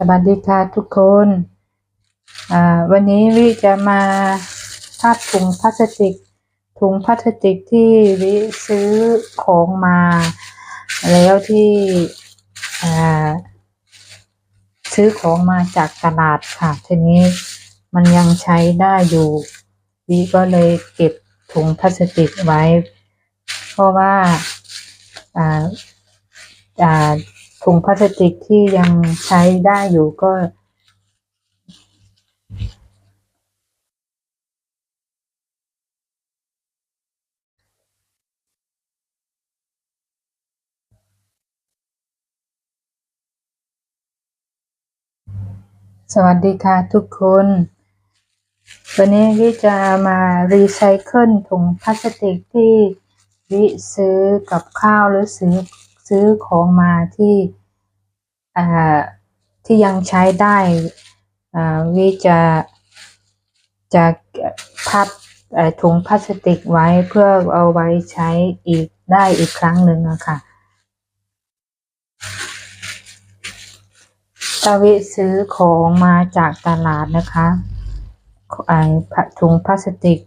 สวัสดีค่ะทุกคน วันนี้วิจะมาพับถุงพลาสติก ถุงพลาสติกที่วิซื้อของมา แล้วที่ซื้อของมาจากตลาดค่ะ ทีนี้มันยังใช้ได้อยู่วิก็เลยเก็บถุงพลาสติกไว้ เพราะว่า ถุงพลาสติกที่ยังใช้ได้อยู่ก็ สวัสดีค่ะทุกคน วันนี้วิจะมารีไซเคิลถุงพลาสติกที่วิซื้อกับข้าวหรือซื้อซื้อของมาที่ ที่ยังใช้ได้อ่าวิจะจะพับถุงพลาสติกไว้เพื่อเอาไว้ใช้อีกได้อีกครั้งหนึ่งอะค่ะตาวิซื้อของมาจากตลาดนะคะไอ้ถุงพลาสติก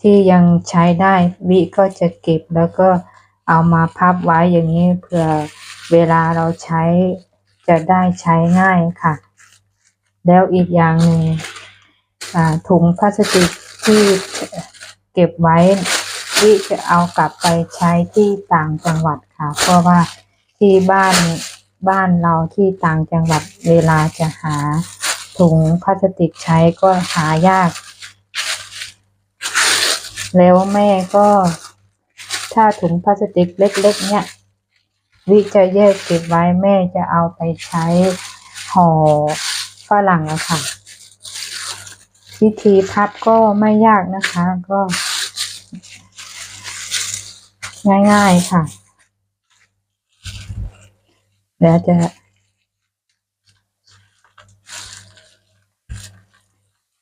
ที่ยังใช้ได้วิก็จะเก็บแล้วก็เอามาพับไว้อย่างนี้เผื่อเวลาเราใช้ จะได้ใช้ง่ายค่ะ แล้วอีกอย่างหนึ่งถุงพลาสติกที่เก็บไว้วิจะเอากลับไปใช้ที่ต่างจังหวัดค่ะ เพราะว่าที่บ้านบ้านเราที่ต่างจังหวัดเวลาจะหาถุงพลาสติกใช้ก็หายาก แล้วแม่ก็ถ้าถุงพลาสติกเล็ก ๆ เนี่ย วิจะแยกเก็บไว้แม่จะเอาไปใช้ห่อฝรั่งอะค่ะ วิธีพับก็ไม่ยากนะคะ ก็ ง่ายๆค่ะเดี๋ยวจะ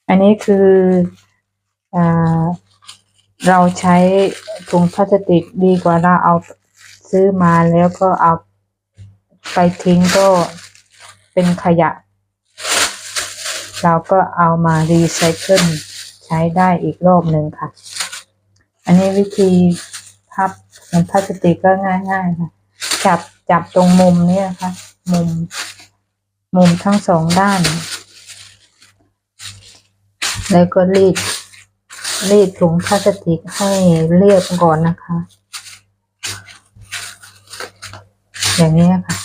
อันนี้คืออเราใช้ถุงพลาสติกดีกว่าเราเอา ซื้อมาแล้วก็เอาไปทิ้งก็เป็นขยะ เราก็เอามารีไซเคิลใช้ได้อีกรอบหนึ่งค่ะ อันนี้วิธีพับถุงพลาสติกก็ง่ายๆค่ะ จับจับตรงมุมเนี่ยนะคะมุม มุมทั้งสองด้าน แล้วก็รีดรีดถุงพลาสติกให้เรียบก่อนนะคะ อย่างนี้ค่ะ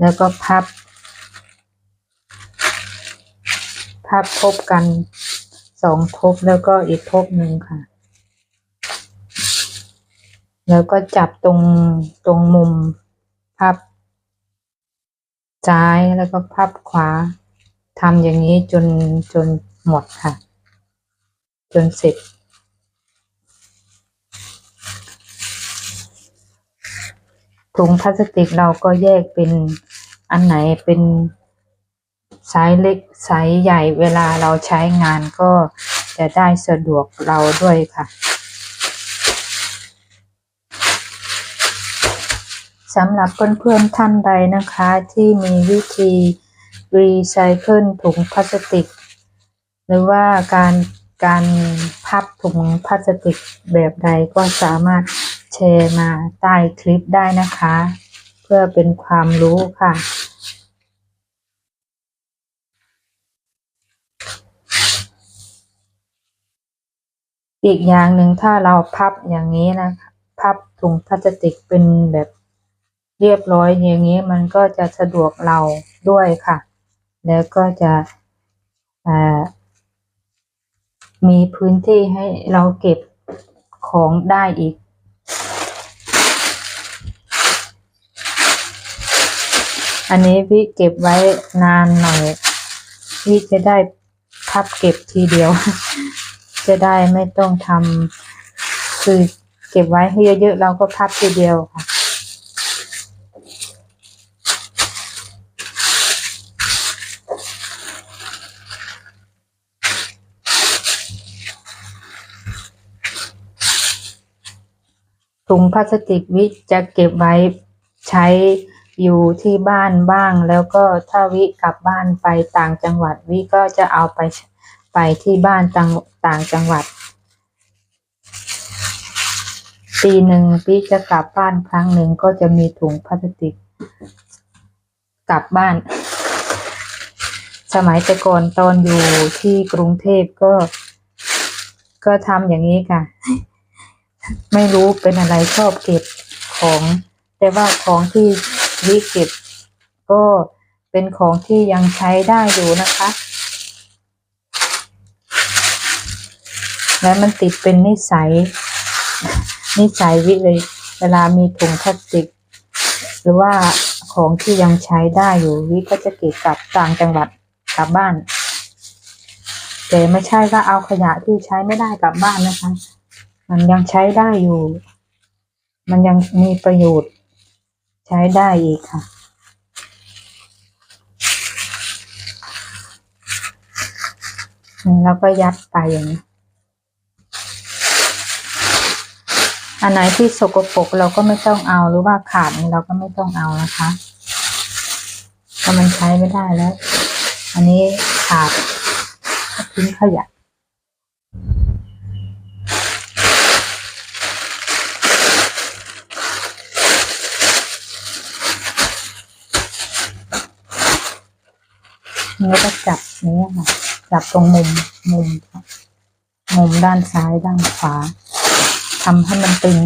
แล้วก็พับ พับทบกันสองทบแล้วก็อีกทบหนึ่งค่ะ แล้วก็จับตรงตรงมุมพับซ้ายแล้วก็พับขวาทำอย่างนี้จนจนหมดค่ะ จนเสร็จ ถุงพลาสติกเราก็แยกเป็นอันไหนเป็นไซส์เล็กไซส์ใหญ่เวลาเราใช้งานก็จะได้สะดวกเราด้วยค่ะสำหรับเพื่อนๆท่านใดนะคะที่มีวิธีรีไซเคิลถุงพลาสติก หรือว่าการการพับถุงพลาสติกแบบใดก็สามารถ แชร์มาใต้คลิปได้นะคะ เพื่อเป็นความรู้ค่ะ อีกอย่างหนึ่งถ้าเราพับอย่างนี้นะพับถุงพลาสติกเป็นแบบเรียบร้อยอย่างนี้มันก็จะสะดวกเราด้วยค่ะ แล้วก็จะมีพื้นที่ให้เราเก็บของได้อีก อันนี้วิเก็บไว้นานหน่อยวิจะได้พับเก็บทีเดียว จะได้ไม่ต้องทำคือเก็บไว้ให้เยอะๆเราก็พับทีเดียวค่ะถุงพลาสติกวิจะเก็บไว้ใช้ อยู่ที่บ้านบ้าง แล้วก็ถ้าวิกลับบ้านไปต่างจังหวัดวิก็จะเอาไปไปที่บ้านต่างต่างจังหวัดปีหนึ่งวิจะกลับบ้านครั้งหนึ่งก็จะมีถุงพลาสติก กลับบ้าน สมัยแต่ก่อนตอนอยู่ที่กรุงเทพก็ ก็ทำอย่างนี้ค่ะ ไม่รู้เป็นอะไรชอบเก็บของ แต่ว่าของที่ วิเก็บก็เป็นของที่ยังใช้ได้อยู่นะคะ และมันติดเป็นนิสัย นิสัยวิเลย เวลามีถุงพลาสติก หรือว่าของที่ยังใช้ได้อยู่วิก็จะเก็บกลับต่างจังหวัดกลับบ้าน แต่ไม่ใช่ว่าเอาขยะที่ใช้ไม่ได้กลับบ้านนะคะ มันยังใช้ได้อยู่ มันยังมีประโยชน์ ใช้ได้อีกค่ะ แล้วก็ยัดไปอย่างนี้ อันไหนที่สกปรกเราก็ไม่ต้องเอาหรือว่าขาดเราก็ไม่ต้องเอานะคะเพราะมันใช้ไม่ได้แล้ว อันนี้ขาดทิ้งขยะ แล้วก็จับนี้ค่ะ จับตรงมุมมุมมุมด้านซ้ายด้านขวาทำให้มันตึง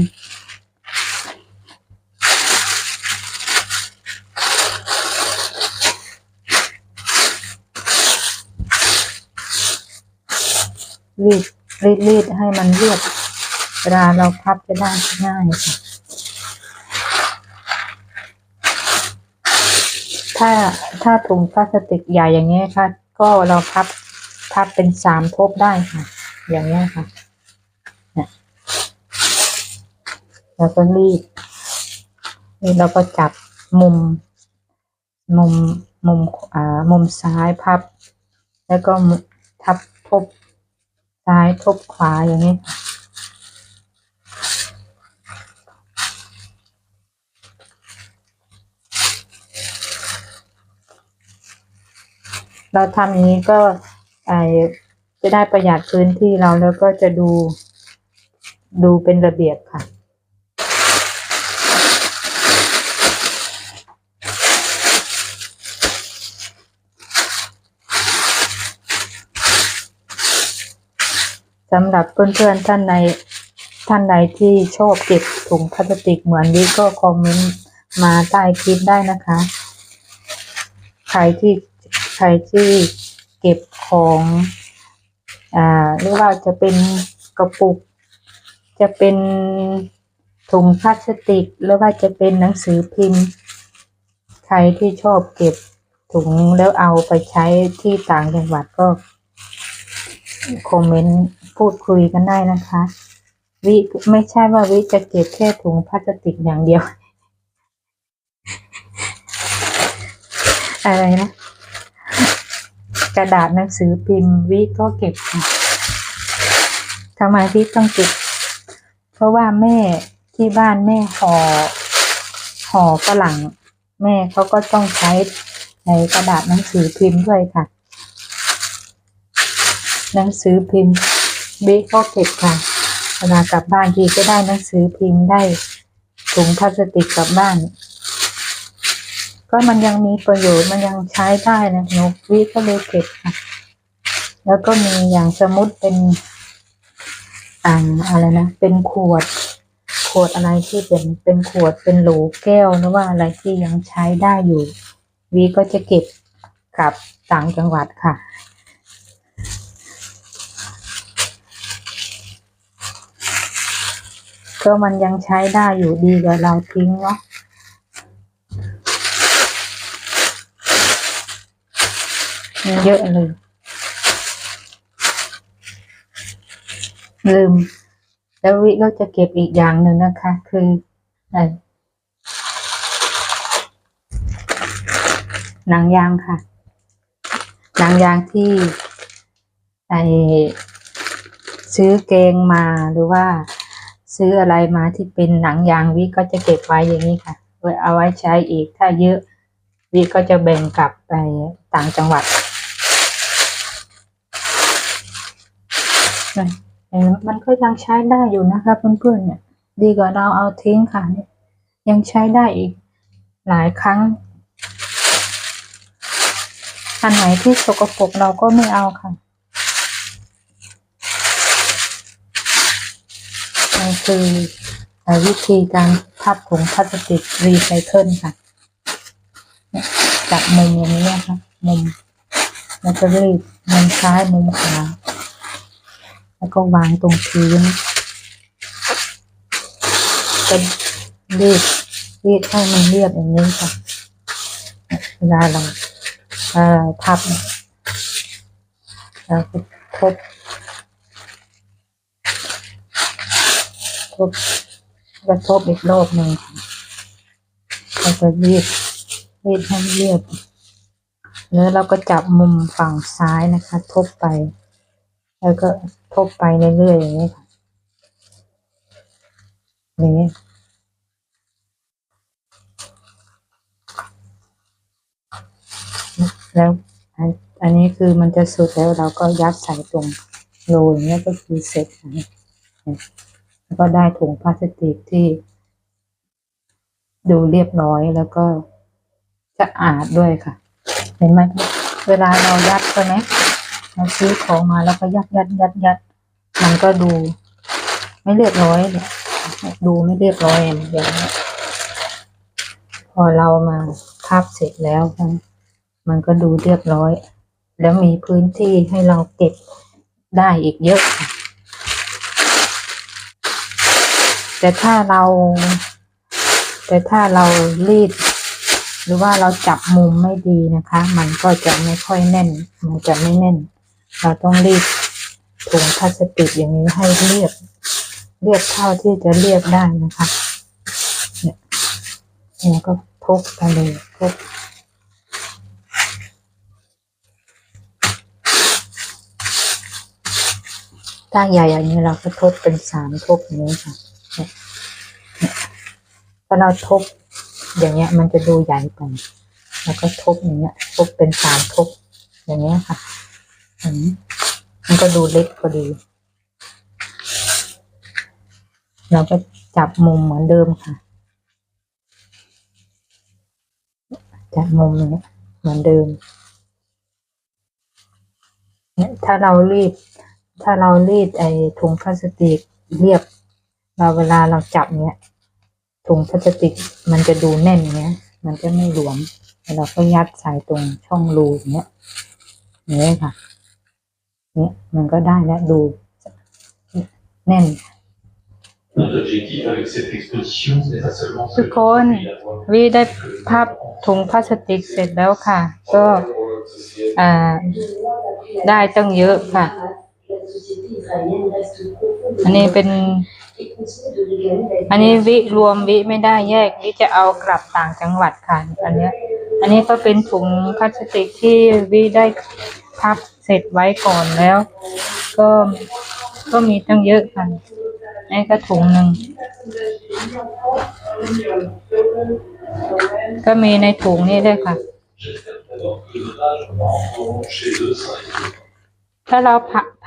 รีดรีดรีดให้มันเรียบเวลาเราพับจะได้ง่ายค่ะ ถ้าถ้าถุงพลาสติกใหญ่อย่างเงี้ยค่ะ ก็เราพับพับเป็นสามทบได้ค่ะ อย่างเงี้ยค่ะเนี่ยแล้วก็รีดนี่เราก็จับมุม มุมมุมอ่ามุมซ้ายพับ แล้วก็ทับทบซ้ายทบขวาอย่างนี้ค่ะ เราทำอย่างนี้ก็จะได้ประหยัดพื้นที่เราแล้วก็จะดู ดูเป็นระเบียบค่ะสำหรับเพื่อนๆท่านใดท่านใดที่ชอบเก็บถุงพลาสติกเหมือนนี้ก็คอมเมนต์มาใต้คลิปได้นะคะ ใครที่ รที่เก็บของอ่าหรือว่าจะเป็นกระปุก จะเป็นถุงพลาสติก หรือว่าจะเป็นหนังสือพิมพ์ ใครที่ชอบเก็บถุงแล้วเอาไปใช้ที่ต่างจังหวัดก็คอมเมนต์พูดคุยกันได้นะคะ วิไม่ใช่ว่าวิจะเก็บแค่ถุงพลาสติกอย่างเดียว อะไรนะ ระดาษหนังสือพิมพ์วิก็เก็บค่ะทำไมวิต้องเก็บ เพราะว่าแม่ที่บ้านแม่ห่อห่อฝรั่ง แม่เขาก็ต้องใช้ในกระดาษหนังสือพิมพ์ด้วยค่ะ หนังสือพิมพ์วิก็เก็บค่ะเวลากลับบ้านทีก็ได้หนังสือพิมพ์ได้ถุงพลาสติกกลับบ้าน ก็มันยังมีประโยชน์มันยังใช้ได้นะหนูวิก็เลยเก็บค่ะแล้วก็มีอย่างสมมติเป็นอ่าอะไรนะเป็นขวด ขวดอะไรที่เป็นเป็นขวดเป็นโหลแก้วหรือว่าอะไรที่ยังใช้ได้อยู่วีก็จะเก็บกลับต่างจังหวัดค่ะก็มันยังใช้ได้อยู่ดีกว่าเราทิ้งเนาะ เยอะเลยลืม แล้ววิก็จะเก็บอีกอย่างหนึ่งนะคะ คืออะไรหนังยางค่ะ หนังยางที่ไอซื้อเกงมาหรือว่าซื้ออะไรมาที่เป็นหนังยางวิก็จะเก็บไว้อย่างนี้ค่ะไว้เอาไว้ใช้อีกถ้าเยอะวิก็จะแบ่งกลับไปต่างจังหวัดเนี่ยเห็นไห มันก็ยังใช้ได้อยู่นะคะเพื่อนๆเนี่ยดีกว่าเราเอาทิ้งค่ะเนี่ยยังใช้ได้อีกหลายครั้งอันไหนที่สกปรกเราก็ไม่เอาค่ะนี่คือวิธีการพับถุงพลาสติกรีไซเคิลค่ะจับมุมอย่างนี้นะคะมุมแล้วก็รีดมุมซ้ายมุมขวา แล้วก็วางตรงพื้นก็รีดรีดให้มันเรียบอย่างนี้ค่ะเวลาเราเอ่อพับเนี่ยเราก็ทบทบก็ทบอีกรอบหนึ่งเราก็รีดรีดให้เรียบแล้วเราก็จับมุมฝั่งซ้ายนะคะ ทบไป แล้วก็ ทบไปเรื่อยๆอย่างนี้ค่ะอย่างนี้แล้วอันนี้คือมันจะสุดแล้วเราก็ยัดใส่ตรงโรยอย่างนี้ยก็คือเสร็จนะแล้วก็ได้ถุงพลาสติกที่ ดูเรียบร้อยแล้วก็สะอาดด้วยค่ะ เห็นไหมเวลาเรายัดใช่ไหม เราซื้อของมาแล้วก็ยัดยัดยัดยัดมันก็ดู ไม่เรียบร้อยดูไม่เรียบร้อยอย่างนี้พอเรามาพับเสร็จแล้วมันก็ดูเรียบร้อย แล้วมีพื้นที่ให้เราเก็บได้อีกเยอะค่ะแต่ถ้าเรา แต่ถ้าเรารีด หรือว่าเราจับมุมไม่ดีนะคะ มันก็จะไม่ค่อยแน่น มันจะไม่แน่น เราต้องรีดถุงพลาสติกอย่างนี้ให้เรียบ เรียบเท่าที่จะเรียบได้นะคะเนี่ยเนี่ยก็ทุบไปเลยทุบถ้าใหญ่อย่างนี้เราก็ทบเป็นสามทบอย่างนี้ค่ะเนี่ยเนี่ยถ้าเราทบอย่างเงี้ยมันจะดูใหญ่ไปแล้วก็ทบอย่างเงี้ยทบเป็นสามทบอย่างเงี้ยค่ะ มันก็ดูเล็กพอดี เราก็จับมุมเหมือนเดิมค่ะ จับมุมอย่างเงี้ยเหมือนเดิมเนี่ยถ้าเรารีด ถ้าเรารีดไอ้ถุงพลาสติกเรียบ เราเวลาเราจับเนี้ยถุงพลาสติกมันจะดูแน่นเนี้ย มันจะไม่หลวม เราก็ยัดใส่ตรงช่องรูอย่างเนี้ยอย่างนี้ค่ะ เนี่ยมันก็ได้แล้วดูแน่น ทุกคนวิได้พับถุงพลาสติกเสร็จแล้วค่ะ ก็ได้ตั้งเยอะค่ะ อันนี้เป็น อันนี้วิรวมวิไม่ได้แยกวิจะเอากลับต่างจังหวัดค่ะ อันเนี้ย อันนี้ก็เป็นถุงพลาสติกที่วิได้ พับเสร็จไว้ก่อนแล้ว ก็ก็มีตั้งเยอะค่ะนี่ก็ถุงหนึ่ง ก็มีในถุงนี้ด้วยค่ะ ถ้าเรา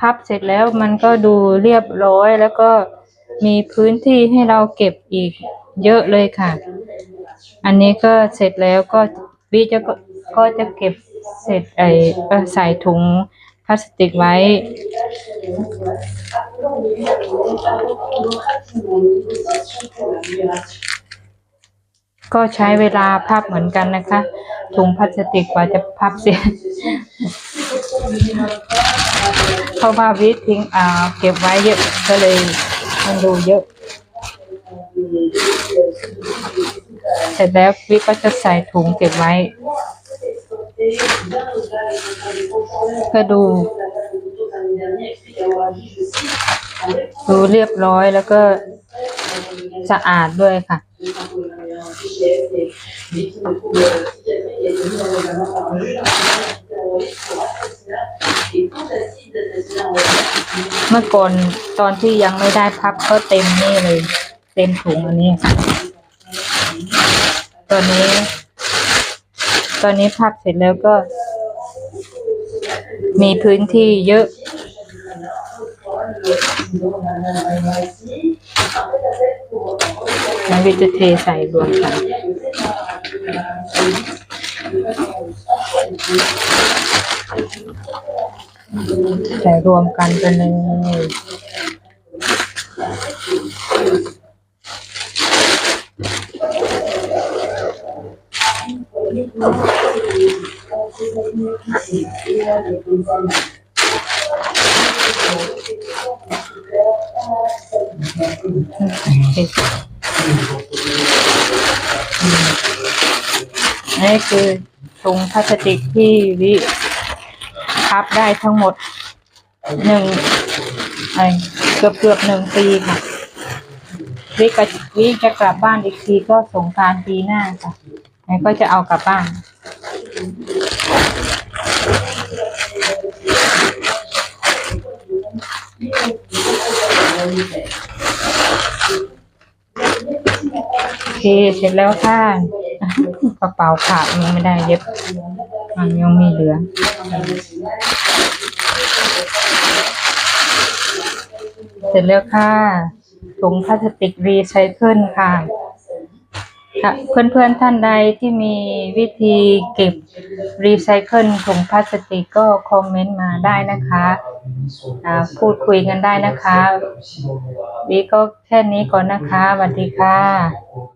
พับเสร็จแล้วมันก็ดูเรียบร้อยแล้วก็มีพื้นที่ให้เราเก็บอีกเยอะเลยค่ะ อันนี้ก็เสร็จแล้วก็วิจะก็จะเก็บ เสร็จไอ้ก็ใส่ถุงพลาสติกไว้ ก็ใช้เวลาพับเหมือนกันนะคะ ถุงพลาสติกกว่าจะพับเสร็จเพราะว่าวิทิ้งอ่าเก็บไว้เยอะก็เลยมันดูเยอะ เสร็จแล้ววิก็จะใส่ถุงเก็บไว้ เพื่อดู ดูเรียบร้อยแล้วก็สะอาดด้วยค่ะ เมื่อก่อนตอนที่ยังไม่ได้พับก็เต็มนี่เลย เต็มถุงอันนี้ค่ะ ตอนนี้ ตอนนี้พับเสร็จแล้วก็ มีพื้นที่เยอะแล้ววิจะเทใส่รวมกันใส่รวมกันไปเลย นี่คือถุงพลาสติกที่วิพับได้ทั้งหมดหนึ่งไอเกือบเกือบหนึ่งปีค่ะวิกะวิจะกลับบ้านอีกทีก็สงการปีหน้าค่ะแล้ก็จะเอากลับบ้าน โอเคเสร็จแล้วค่ะกระเป๋าขาดมันไม่ได้เย็บ มันยังมีเหลือเสร็จแล้วค่ะถุงพลาสติกรีไซเคิลค่ะค่ะ เพื่อนๆท่านใดที่มีวิธีเก็บรีไซเคิลถุงพลาสติกก็คอมเมนต์มาได้นะคะพูดคุยกันได้นะคะวีก็แค่นี้ก่อนนะคะสวัสดีค่ะ